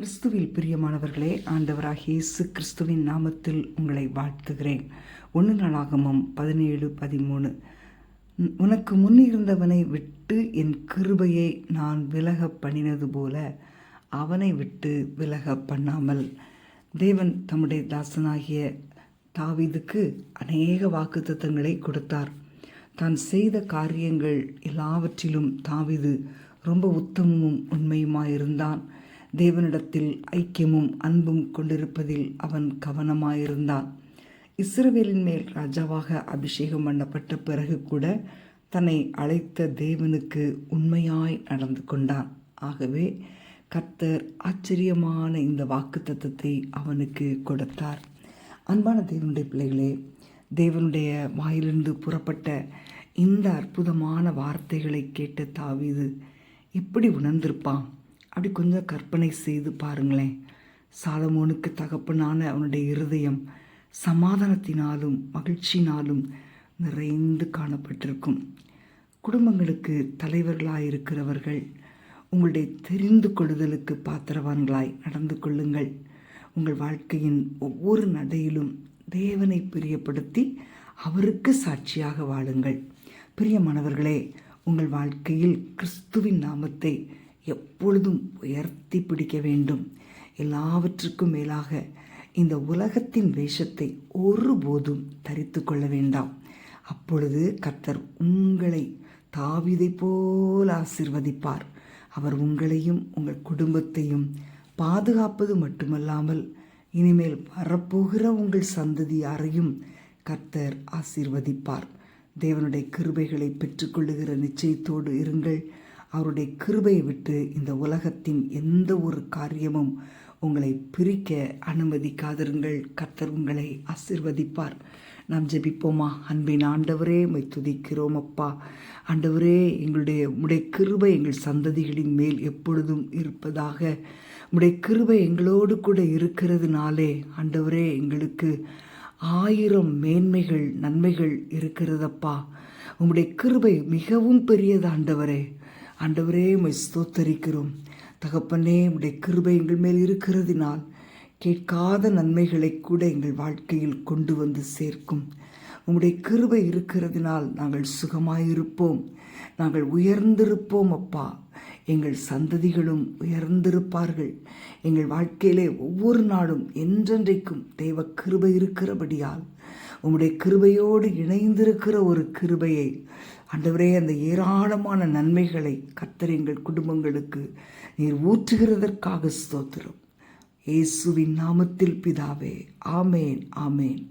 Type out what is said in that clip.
கிறிஸ்துவில் பிரியமானவர்களே ஆண்டவராக இயேசு கிறிஸ்துவின் நாமத்தில் உங்களை வாழ்த்துகிறேன். ஒன்று நாளாகமும் பதினேழு பதிமூணு. உனக்கு முன்னிருந்தவனை விட்டு என் கிருபையை நான் விலக பண்ணினது போல அவனை விட்டு விலக பண்ணாமல். தேவன் தம்முடைய தாசனாகிய தாவிதுக்கு அநேக வாக்குத்தத்தங்களை கொடுத்தார். தான் செய்த காரியங்கள் எல்லாவற்றிலும் தாவிது ரொம்ப உத்தமமும் உண்மையுமாயிருந்தான். தேவனிடத்தில் ஐக்கியமும் அன்பும் கொண்டிருப்பதில் அவன் கவனமாயிருந்தான். இஸ்ரவேலின் மேல் ராஜாவாக அபிஷேகம் பண்ணப்பட்ட பிறகு கூட தன்னை அழைத்த தேவனுக்கு உண்மையாய் நடந்து கொண்டான். ஆகவே கர்த்தர் ஆச்சரியமான இந்த வாக்குத்தத்தத்தை அவனுக்கு கொடுத்தார். அன்பான தேவனுடைய பிள்ளைகளே தேவனுடைய வாயிலிருந்து புறப்பட்ட இந்த அற்புதமான வார்த்தைகளை கேட்ட தாவிது எப்படி உணர்ந்திருப்பான்? அப்படி கொஞ்சம் கற்பனை செய்து பாருங்களேன். சாலமோனுக்கு தகப்பனான அவனுடைய இருதயம் சமாதானத்தினாலும் மகிழ்ச்சியினாலும் நிறைந்து காணப்பட்டிருக்கும். குடும்பங்களுக்கு தலைவர்களாயிருக்கிறவர்கள் உங்களுடைய தெரிந்து கொள்ளுதலுக்கு பாத்திரவான்களாய் நடந்து கொள்ளுங்கள். உங்கள் வாழ்க்கையின் ஒவ்வொரு நடையிலும் தேவனை பிரியப்படுத்தி அவருக்கு சாட்சியாக வாழுங்கள். பிரியமானவர்களே உங்கள் வாழ்க்கையில் கிறிஸ்துவின் நாமத்தை எப்பொழுதும் உயர்த்தி பிடிக்க வேண்டும். எல்லாவற்றுக்கும் மேலாக இந்த உலகத்தின் வேஷத்தை ஒருபோதும் தரித்து கொள்ள வேண்டாம். அப்பொழுது கர்த்தர் உங்களை தாவிதை போல் ஆசிர்வதிப்பார். அவர் உங்களையும் உங்கள் குடும்பத்தையும் பாதுகாப்பது மட்டுமல்லாமல் இனிமேல் வரப்போகிற உங்கள் சந்ததியாரையும் கர்த்தர் ஆசீர்வதிப்பார். தேவனுடைய கிருபைகளை பெற்றுக்கொள்ளுகிற நிச்சயத்தோடு இருங்கள். அவருடைய கிருபையை விட்டு இந்த உலகத்தின் எந்த ஒரு காரியமும் உங்களை பிரிக்க அனுமதிக்காதிருங்கள். கர்த்தர் உங்களை ஆசிர்வதிப்பார். நாம் ஜெபிப்போமா? அன்பின் ஆண்டவரே மை துதிக்கிறோம் அப்பா. ஆண்டவரே எங்களுடைய உடைய கிருபை எங்கள் சந்ததிகளின் மேல் எப்பொழுதும் இருப்பதாக. உடைய கிருபை எங்களோடு கூட இருக்கிறதுனாலே ஆண்டவரே எங்களுக்கு ஆயிரம் மேன்மைகள் நன்மைகள் இருக்கிறதப்பா. உங்களுடைய கிருபை மிகவும் பெரியது ஆண்டவரே. ஆண்டவரே உமை ஸ்தோத்தரிக்கிறோம். தகப்பனே உடைய கிருபை எங்கள் மேல் இருக்கிறதினால் கேட்காத நன்மைகளை கூட எங்கள் வாழ்க்கையில் கொண்டு வந்து சேர்க்கும். உம்முடைய கிருபை இருக்கிறதினால் நாங்கள் சுகமாயிருப்போம். நாங்கள் உயர்ந்திருப்போம் அப்பா. எங்கள் சந்ததிகளும் உயர்ந்திருப்பார்கள். எங்கள் வாழ்க்கையிலே ஒவ்வொரு நாளும் என்றென்றைக்கும் தெய்வ கிருபை இருக்கிறபடியால் உம்முடைய கிருபையோடு இணைந்திருக்கிற ஒரு கிருபையை. ஆண்டவரே அந்த ஏராளமான நன்மைகளை கத்தர் எங்கள் குடும்பங்களுக்கு நீர் ஊற்றுகிறதற்காக ஸ்தோத்திரம். இயேசுவின் நாமத்தில் பிதாவே ஆமேன் ஆமேன்.